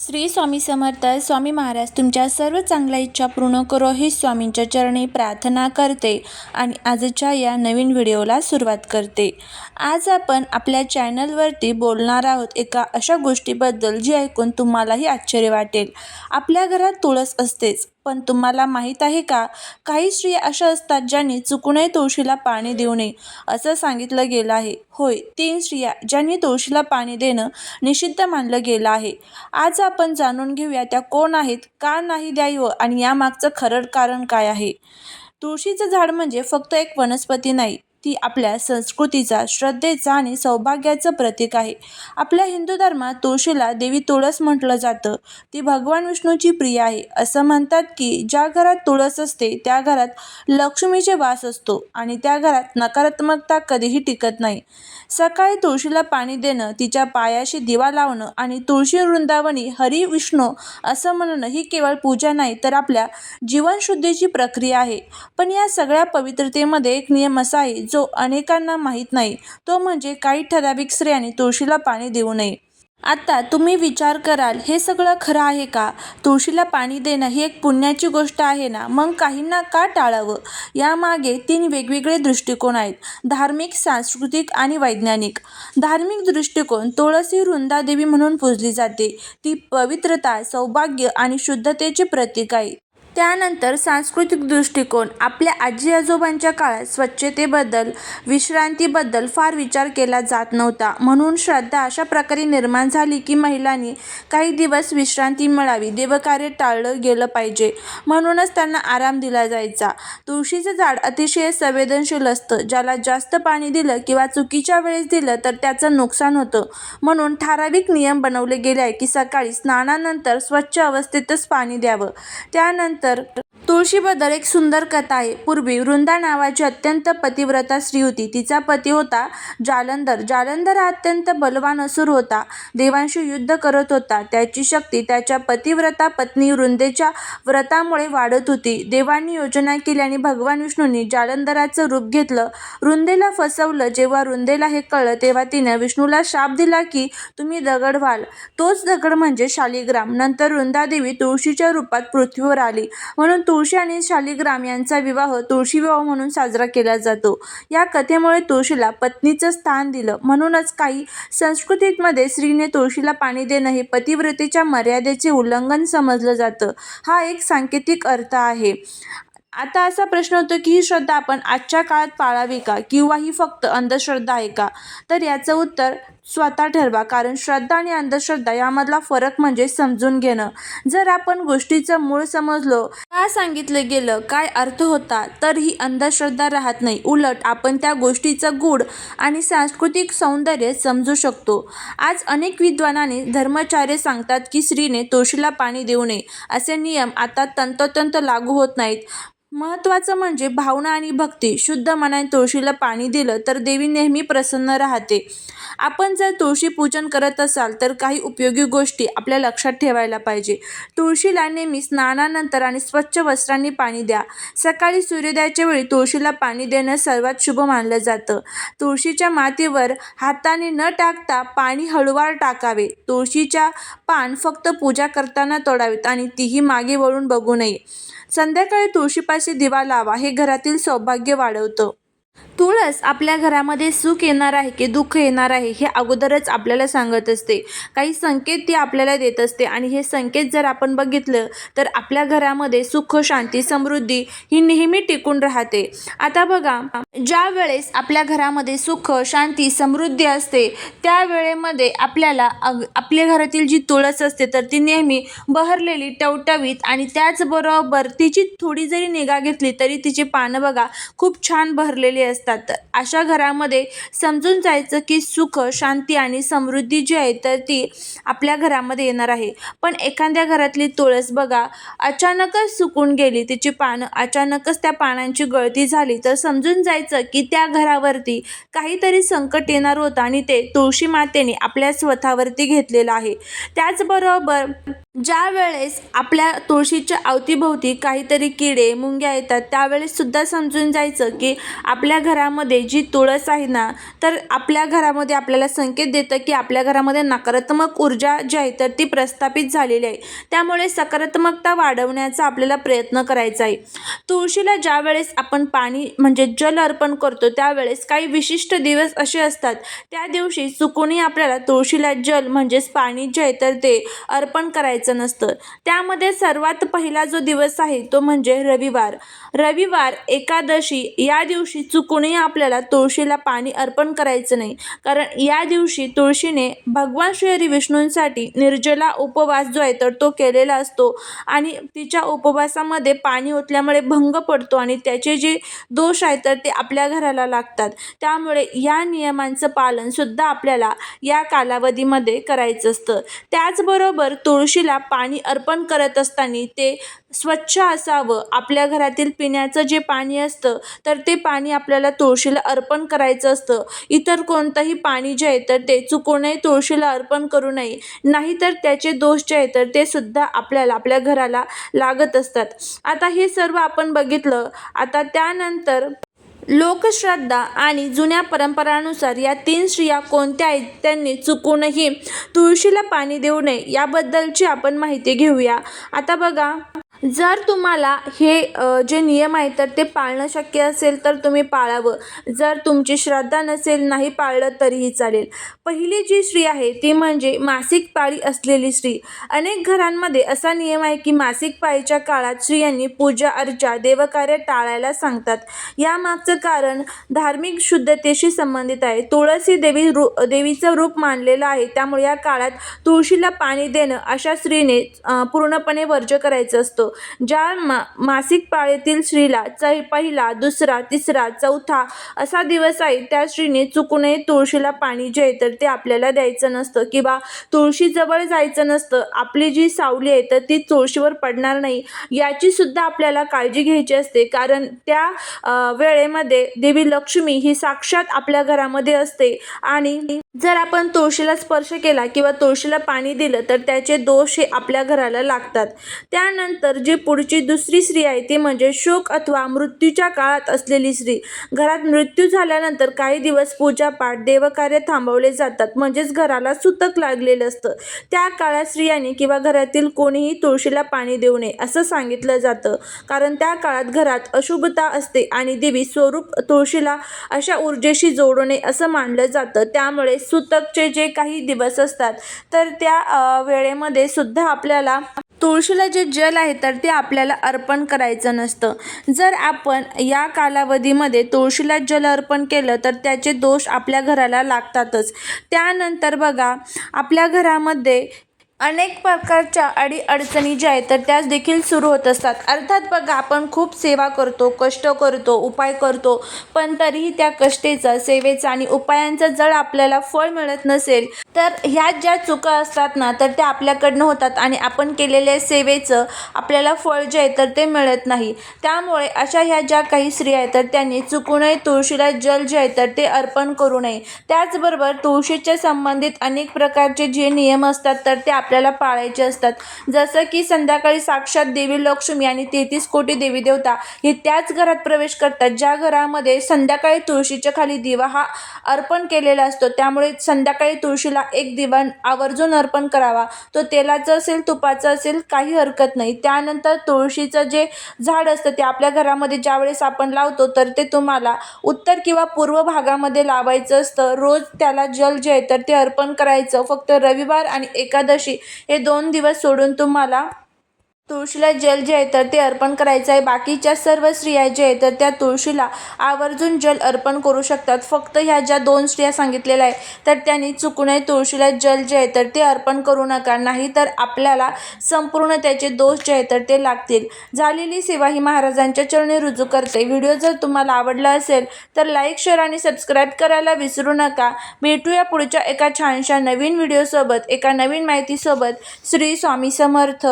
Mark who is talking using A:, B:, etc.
A: श्री स्वामी समर्थ स्वामी महाराज तुमच्या सर्व चांगल्या इच्छा पूर्ण करो ही स्वामींच्या चरणी प्रार्थना करते आणि आजच्या या नवीन व्हिडिओला सुरुवात करते. आज आपण आपल्या चॅनलवरती बोलणार आहोत एका अशा गोष्टीबद्दल जी ऐकून तुम्हालाही आश्चर्य वाटेल. आपल्या घरात तुळस असतेच पण तुम्हाला माहीत आहे का? काही स्त्रिया अशा असतात ज्यांनी चुकूनही तुळशीला पाणी देऊ नये असं सांगितलं गेलं आहे. होय तीन स्त्रिया ज्यांनी तुळशीला पाणी देणं निषिद्ध मानलं गेलं आहे. आज आपण जाणून घेऊया त्या कोण आहेत का नाही द्यावं आणि यामागचं खरं कारण काय आहे? तुळशीचं झाड म्हणजे फक्त एक वनस्पती नाही ती आपल्या संस्कृतीचा श्रद्धेचा आणि सौभाग्याचं प्रतीक आहे. आपल्या हिंदू धर्मात तुळशीला देवी तुळस म्हटलं जातं. ती भगवान विष्णूची प्रिय आहे. असं म्हणतात की ज्या घरात तुळस असते त्या घरात लक्ष्मीचे वास असतो आणि त्या घरात नकारात्मकता कधीही टिकत नाही. सकाळी तुळशीला पाणी देणं तिच्या पायाशी दिवा लावणं आणि तुळशी वृंदावनी हरी विष्णू असं म्हणणं ही केवळ पूजा नाही तर आपल्या जीवनशुद्धीची प्रक्रिया आहे. पण या सगळ्या पवित्रतेमध्ये एक नियम असा आहे जो अनेकांना माहीत नाही तो म्हणजे काही ठराविक स्त्रियांनी तुळशीला पाणी देऊ नये. आता तुम्ही विचार कराल हे सगळं खरं आहे का? तुळशीला पाणी देणं ही एक पुण्याची गोष्ट आहे ना? मग काहींना का टाळावं? यामागे तीन वेगवेगळे दृष्टिकोन आहेत धार्मिक सांस्कृतिक आणि वैज्ञानिक. धार्मिक दृष्टिकोन तुळसी वृंदादेवी म्हणून पूजली जाते. ती पवित्रता सौभाग्य आणि शुद्धतेचे प्रतीक आहे. त्यानंतर सांस्कृतिक दृष्टिकोन आपल्या आजी आजोबांच्या काळात स्वच्छतेबद्दल विश्रांतीबद्दल फार विचार केला जात नव्हता. म्हणून श्रद्धा अशा प्रकारे निर्माण झाली की महिलांनी काही दिवस विश्रांती मिळावी देवकार्य टाळलं गेलं पाहिजे. म्हणूनच त्यांना आराम दिला जायचा. तुळशीचं झाड अतिशय संवेदनशील असतं. ज्याला जास्त पाणी दिलं किंवा चुकीच्या वेळेस दिलं तर त्याचं नुकसान होतं. म्हणून ठराविक नियम बनवले गेले आहे की सकाळी स्नानानंतर स्वच्छ अवस्थेतच पाणी द्यावं. त्यानंतर तुळशीबद्दल एक सुंदर कथा आहे पूर्वी वृंदा नावाची अत्यंत पतिव्रता स्त्री होती. तिचा पती होता जालंधर. जालंधर हा अत्यंत बलवान असुर होता. देवांशी युद्ध करत होता. त्याची शक्ती त्याच्या पतिव्रता पत्नी वृंदेच्या व्रतामुळे वाढत होती. देवांनी योजना केली आणि भगवान विष्णूंनी जालंधराचं रूप घेतलं. वृंदेला फसवलं. जेव्हा वृंदेला हे कळलं तेव्हा तिनं विष्णूला शाप दिला की तुम्ही दगड व्हाल. तोच दगड म्हणजे शालिग्राम. नंतर वृंदादेवी तुळशीच्या रूपात पृथ्वीवर आली. म्हणून तुळशी आणि शालिग्राम यांचा विवाह तुळशी विवाह म्हणून साजरा केला जातो. या कथेमुळे तुळशीला पत्नीचं स्थान दिलं. म्हणूनच काही संस्कृतीमध्ये स्त्रीने तुळशीला पाणी देणं हे पतिव्रतेच्या मर्यादेचे उल्लंघन समजलं जातं. हा एक सांकेतिक अर्थ आहे. आता असा प्रश्न होतो की ही श्रद्धा आपण आजच्या काळात पाळावी का? किंवा ही फक्त अंधश्रद्धा आहे का? तर याचं उत्तर स्वतः ठरवा. कारण श्रद्धा आणि अंधश्रद्धा यामधला फरक म्हणजे समजून घेणं. जर आपण गोष्टीचं मूळ समजलो का सांगितलं गेलं काय अर्थ होता तर ही अंधश्रद्धा राहत नाही. उलट आपण त्या गोष्टीचं गूढ आणि सांस्कृतिक सौंदर्य समजू शकतो. आज अनेक विद्वानांनी धर्माचार्य सांगतात की स्त्रीने तुळशीला पाणी देऊ नये. असे नियम आता तंतोतंत लागू होत नाहीत. महत्त्वाचं म्हणजे भावना आणि भक्ती. शुद्ध मनाने तुळशीला पाणी दिलं तर देवी नेहमी प्रसन्न राहते. आपण जर तुळशी पूजन करत असाल तर काही उपयोगी गोष्टी आपल्या लक्षात ठेवायला पाहिजे. तुळशीला नेहमी स्नानानंतर आणि स्वच्छ वस्त्रांनी पाणी द्या. सकाळी सूर्योदयाच्या वेळी तुळशीला पाणी देणं सर्वात शुभ मानलं जातं. तुळशीच्या मातीवर हाताने न टाकता पाणी हळूवार टाकावे. तुळशीच्या पान फक्त पूजा करताना तोडावेत आणि तीही मागे वळून बघू नये. संध्याकाळी तुळशीपाशी दिवा लावा हे घरातील सौभाग्य वाढवतं. तुळस आपल्या घरामध्ये सुख येणार आहे की दुःख येणार आहे हे अगोदरच आपल्याला सांगत असते. काही संकेत ती आपल्याला देत असते आणि हे संकेत जर आपण बघितलं तर आपल्या घरामध्ये सुख शांती समृद्धी ही नेहमी टिकून राहते. आता बघा ज्या वेळेस आपल्या घरामध्ये सुख शांती समृद्धी असते त्या वेळेमध्ये आपल्याला अग आपल्या घरातील जी तुळस असते तर ती नेहमी बहरलेली टवटवीत आणि त्याचबरोबर तिची थोडी जरी निगा घेतली तरी तिची पानं बघा खूप छान बहरलेली असतात. तर अशा घरामध्ये समजून जायचं की सुख शांती आणि समृद्धी जी आहे तर ती आपल्या घरामध्ये येणार आहे. पण एखाद्या घरातली तुळस बघा अचानकच सुकून गेली तिची पानं अचानकच त्या पानांची गळती झाली तर समजून जायचं की त्या घरावरती काहीतरी संकट येणार होतं आणि ते तुळशी मातेने आपल्या स्वतःवरती घेतलेलं आहे. त्याचबरोबर ज्या वेळेस आपल्या तुळशीच्या अवतीभोवती काहीतरी किडे मुंग्या येतात त्यावेळेस सुद्धा समजून जायचं की आपल्या आपल्या घरामध्ये जी तुळस आहे ना तर आपल्या घरामध्ये आपल्याला संकेत देतं की आपल्या घरामध्ये नकारात्मक ऊर्जा जी आहे तर ती प्रस्थापित झालेली आहे. त्यामुळे सकारात्मकता वाढवण्याचा आपल्याला प्रयत्न करायचा आहे. तुळशीला ज्या वेळेस आपण पाणी म्हणजे जल अर्पण करतो त्यावेळेस काही विशिष्ट दिवस असे असतात. त्या दिवशी चुकूनही आपल्याला तुळशीला जल म्हणजेच पाणी जे आहे तर ते अर्पण करायचं नसतं. त्यामध्ये सर्वात पहिला जो दिवस आहे तो म्हणजे रविवार. रविवार एकादशी या दिवशी चुकूनही आपल्याला तुळशीला पाणी अर्पण करायचं नाही. कारण या दिवशी तुळशीने भगवान श्रीहरी विष्णूंसाठी निर्जला उपवास जो आहे तर तो केलेला असतो. आणि तिच्या उपवासामध्ये पाणी ओतल्यामुळे भंग पडतो आणि त्याचे जे दोष आहेत तर ते आपल्या घराला लागतात. त्यामुळे या नियमांचं पालनसुद्धा आपल्याला या कालावधीमध्ये करायचं असतं. त्याचबरोबर तुळशीला पाणी अर्पण करत असताना ते स्वच्छ असावं. आपल्या घरातील पिण्याचं जे पाणी असतं तर ते पाणी आपल्याला तुळशीला अर्पण करायचं असतं. इतर कोणतंही पाणी जे आहे तर ते चुकूनही तुळशीला अर्पण करू नये. नाहीतर त्याचे दोष जे आहेत तर ते सुद्धा आपल्याला आपल्या घराला लागत असतात. आता हे सर्व आपण बघितलं. आता त्यानंतर लोकश्रद्धा आणि जुन्या परंपरानुसार या तीन स्त्रिया कोणत्या आहेत त्यांनी चुकूनही तुळशीला पाणी देऊ नये याबद्दलची आपण माहिती घेऊया. आता बघा. जर तुम्हाला हे जे नियम आहेत तर ते पाळणं शक्य असेल तर तुम्ही पाळावं. जर तुमची श्रद्धा नसेल नाही पाळलं तरीही चालेल. पहिली जी स्त्री आहे ती म्हणजे मासिक पाळी असलेली स्त्री. अनेक घरांमध्ये असा नियम आहे की मासिक पाळीच्या काळात स्त्रियांनी पूजा अर्चा देवकार्य टाळायला सांगतात. यामागचं कारण धार्मिक शुद्धतेशी संबंधित आहे. तुळसी देवी रू देवीचं रूप मानलेलं आहे. त्यामुळे या काळात तुळशीला पाणी देणं अशा स्त्रीने पूर्णपणे वर्ज करायचं असतं. ज्या मा मासिक पाळीतील स्त्रीला च पहिला दुसरा तिसरा चौथा असा दिवस आहे त्या स्त्रीने चुकूनही तुळशीला पाणी जे आहे तर ते आपल्याला द्यायचं नसतं किंवा तुळशीजवळ जायचं नसतं. आपली जी सावली आहे तर ती तुळशीवर पडणार नाही. याची सुद्धा आपल्याला काळजी घ्यायची असते. कारण त्या वेळेमध्ये देवी लक्ष्मी ही साक्षात आपल्या घरामध्ये असते आणि जर आपण तुळशीला स्पर्श केला किंवा तुळशीला पाणी दिलं तर त्याचे दोष हे आपल्या घराला लागतात. त्यानंतर जी पुढची दुसरी स्त्री आहे ती म्हणजे शोक अथवा मृत्यूच्या काळात असलेली स्त्री. घरात मृत्यू झाल्यानंतर काही दिवस पूजापाठ देवकार्य थांबवले जातात म्हणजेच घराला सुतक लागलेलं असतं. त्या काळात स्त्रियांनी किंवा घरातील कोणीही तुळशीला पाणी देऊ नये असं सांगितलं जातं. कारण त्या काळात घरात अशुभता असते आणि देवी स्वरूप तुळशीला अशा ऊर्जेशी जोडू नये असं मानलं जातं. त्यामुळे सुतकचे जे काही दिवस असतात तर त्या वेळेमध्ये सुद्धा आपल्याला तुळशीला जे जल आहे तर ते आपल्याला अर्पण करायचं नसतं. जर आपण या कालावधीमध्ये तुळशीला जल अर्पण केलं तर त्याचे दोष आपल्या घराला लागतातच. त्यानंतर बघा आपल्या घरामध्ये अनेक प्रकारच्या अडीअडचणी ज्या आहेत तर त्याच देखील सुरू होत असतात. अर्थात बघा आपण खूप सेवा करतो कष्ट करतो उपाय करतो पण तरीही त्या कष्टेचा सेवेचा आणि उपायांचा जर आपल्याला फळ मिळत नसेल तर ह्या ज्या चुका असतात ना तर त्या आपल्याकडनं होतात आणि आपण केलेल्या सेवेचं आपल्याला फळ जे आहे तर ते मिळत नाही. त्यामुळे अशा ह्या ज्या काही स्त्रिया आहेत तर त्यांनी चुकूनही तुळशीला जल जे आहे तर ते अर्पण करू नये. त्याचबरोबर तुळशीच्या संबंधित अनेक प्रकारचे जे नियम असतात तर ते आपल्याला पाळायचे असतात. जसं की संध्याकाळी साक्षात देवी लक्ष्मी आणि तेहतीस कोटी देवी देवता हे त्याच घरात प्रवेश करतात. ज्या घरामध्ये संध्याकाळी तुळशीच्या खाली दिवा हा अर्पण केलेला असतो त्यामुळे संध्याकाळी तुळशीला एक दिवा आवर्जून अर्पण करावा. तो तेलाचं असेल तुपाचं असेल काही हरकत नाही. त्यानंतर तुळशीचं जे झाड असतं ते आपल्या घरामध्ये ज्यावेळेस आपण लावतो तर ते तुम्हाला उत्तर किंवा पूर्व भागामध्ये लावायचं असतं. रोज त्याला जल जे आहे तर ते अर्पण करायचं. फक्त रविवार आणि एकादशी हे दोन दिवस सोडून तुम्हाला तुळशीला जल जे आहे तर ते अर्पण करायचं आहे. बाकीच्या सर्व स्त्रिया जे आहेत तर त्या तुळशीला आवर्जून जल अर्पण करू शकतात. फक्त ह्या ज्या दोन स्त्रिया सांगितलेल्या आहे तर त्यांनी चुकूनही तुळशीला जल जे आहे तर ते अर्पण करू नका. नाही तर आपल्याला संपूर्ण त्याचे दोष जे आहेत तर ते लागतील. झालेली सेवा ही महाराजांच्या चरणी रुजू करते. व्हिडिओ जर तुम्हाला आवडला असेल तर लाईक शेअर आणि सबस्क्राईब करायला विसरू नका. भेटूया पुढच्या एका छानशा नवीन व्हिडिओसोबत एका नवीन माहितीसोबत. श्री स्वामी समर्थ.